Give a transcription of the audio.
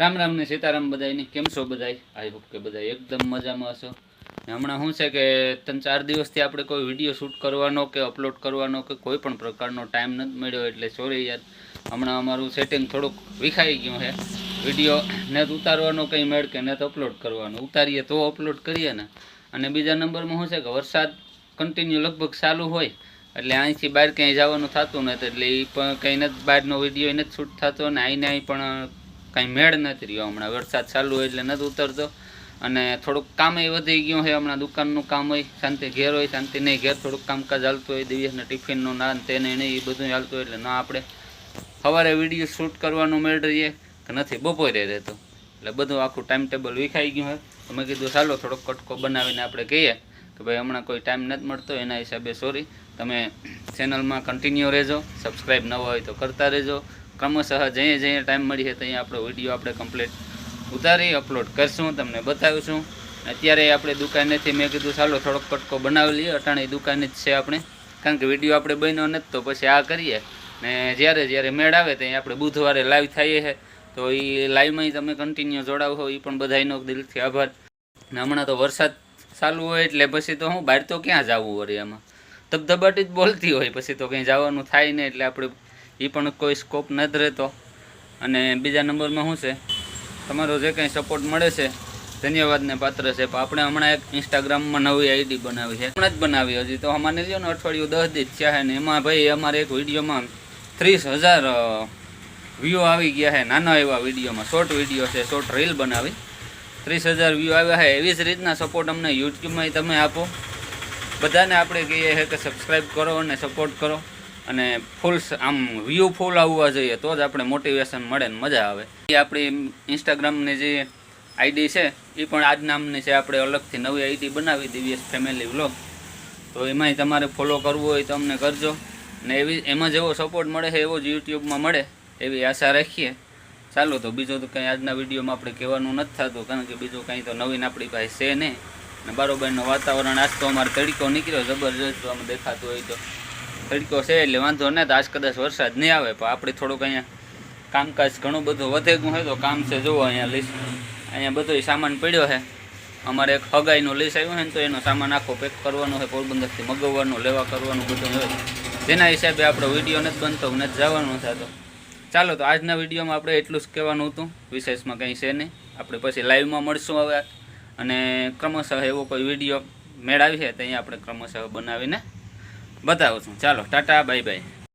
રામ રામ ને સીતારામ બધાને કેમ છો બધાય? આઈ હોપ કે બધા એકદમ મજામાં હશો. હમણાં શું છે કે ત્રણ ચાર દિવસથી આપણે કોઈ વીડિયો શૂટ કરવાનો કે અપલોડ કરવાનો કે કોઈ પણ પ્રકારનો ટાઈમ નથી મળ્યો એટલે સોરી યાર. હમણાં અમારું સેટિંગ થોડુંક વિખાઈ ગયું છે. વીડિયો ને ઉતારવાનો કંઈ મેળ કે ને તો અપલોડ કરવાનો. ઉતારીએ તો અપલોડ કરીએ ને. અને બીજા નંબરમાં શું છે કે વરસાદ કન્ટિન્યુ લગભગ ચાલુ હોય, એટલે અહીંથી બહાર ક્યાંય જવાનું થતું નથી, એટલે એ પણ કંઈ નથી, બહારનો વીડિયો નથી શૂટ થતો અને અહીંને અહીં પણ કાંઈ મેળ નથી રહ્યો હમણાં. વરસાદ ચાલુ હોય એટલે નથી ઉતરતો. અને થોડુંક કામે વધી ગયું હોય હમણાં દુકાનનું કામ હોય, શાંતિ ઘેર હોય, શાંતિ નહીં ઘેર, થોડુંક કામકાજ હાલતું હોય દિવસને ટિફિનનું ના તેને નહીં, એ બધું હાલતું હોય એટલે ના આપણે. સવારે વીડિયો શૂટ કરવાનું મેળ રહીએ કે નથી, બપોરે રહેતો. એટલે બધું આખું ટાઈમ ટેબલ વિખાઈ ગયું હોય. તો કીધું, ચાલો, થોડોક કટકો બનાવીને આપણે કહીએ કે ભાઈ, હમણાં કોઈ ટાઈમ નથી મળતો, એના હિસાબે સોરી તમે ચેનલમાં કન્ટિન્યુ રહેજો સબસ્ક્રાઈબ ન હોય તો કરતા રહેજો. ક્રમશઃ જઈએ જઈએ ટાઈમ મળી છે ત્યાં આપણો વીડિયો આપણે કમ્પ્લીટ ઉતારી અપલોડ કરશું, તમને બતાવીશું. અત્યારે આપણે દુકાનેથી મેં કીધું, ચાલો થોડોક કટકો બનાવી લઈએ. અટાણે દુકાને જ છે આપણે. કારણ કે વીડિયો આપણે બન્યો નથી, તો પછી આ કરીએ. ને જ્યારે જ્યારે મેળ આવે ત્યાં આપણે બુધવારે લાઈવ થઈએ છે તો એ લાઈવમાં તમે કન્ટિન્યુ જોડાવો એ પણ બધાનો દિલથી આભાર. ને હમણાં તો વરસાદ ચાલુ હોય એટલે પછી તો હું બહાર તો ક્યાં જવું વળી એમાં ધબધબાટી જ બોલતી હોય, પછી તો કંઈ જવાનું થાય નહીં એટલે આપણે એ પણ કોઈ સ્કોપ નથી રહેતો. અને બીજા નંબરમાં શું છે? તમારો જે કંઈ સપોર્ટ મળે છે, ધન્યવાદને પાત્ર છે. પણ આપણે હમણાં એક ઇન્સ્ટાગ્રામમાં નવી આઈડી બનાવી છે. હમણાં જ બનાવી હજી. તો અમારે લ્યો ને, અઠવાડિયું દસ દિવસ થયા ને, એમાં ભાઈ અમારે એક વિડીયોમાં ત્રીસ હજાર વ્યૂ આવી ગયા છે. નાના એવા વિડીયોમાં. શોર્ટ વીડિયો છે. શોર્ટ રીલ બનાવી. ત્રીસ હજાર વ્યૂ આવ્યા છે. એવી જ રીતના સપોર્ટ અમને યુટ્યુબમાં તમે આપો. બધાને આપણે કહીએ છીએ કે સબસ્ક્રાઈબ કરો અને સપોર્ટ કરો. અને ફૂલ આમ વ્યૂ ફૂલ આવવા જોઈએ, તો જ આપણે મોટિવેશન મળે ને મજા આવે. એ આપણી ઇન્સ્ટાગ્રામની જે આઈડી છે, એ પણ આજ નામની છે. આપણે અલગથી નવી આઈડી બનાવી દિવ્યેશ ફેમિલી વ્લોગ તો એમાંય તમારે ફોલો કરવું હોય તો અમને કરજો. ને એવી એમાં જેવો સપોર્ટ મળે છે, એવો જ યુટ્યુબમાં મળે. એવી આશા રાખીએ. ચાલો, તો બીજું તો કંઈ આજના વિડીયોમાં આપણે કહેવાનું નથી થતું, કારણ કે બીજું કંઈ તો નવીન આપણી પાસે છે નહીં. ને બારોબારનું વાતાવરણ આજ તો અમારે તડકો નીકળ્યો, જબરજસ્ત આમ દેખાતું હોય તો. તડકો છે એટલે વાંધો નહીં તો આજ કદાચ વરસાદ નહીં આવે, પણ આપણે થોડુંક અહીંયા કામકાજ ઘણું બધું વધે ગયું હોય તો કામ છે, જુઓ અહીંયા લીસ અહીંયા બધો સામાન પડ્યો છે. અમારે એક હગાઈનો લીસ આવ્યો છે ને તો એનો સામાન આખો પેક કરવાનો હોય પોરબંદરથી મગવવાનો, લેવા કરવાનું બધું હોય. જેના હિસાબે આપણો વીડિયો નથી બનતો નથી જવાનું થતો ચાલો તો આજના વિડીયોમાં આપણે એટલું જ કહેવાનું હતું. વિશેષમાં કંઈ છે નહીં. આપણે પછી લાઈવમાં મળશું હવે. અને ક્રમશઃ એવો કોઈ વીડિયો મેળાવી છે અહીંયા આપણે ક્રમશઃ બનાવીને બતાવું છું. ચાલો ટાટા બાય બાય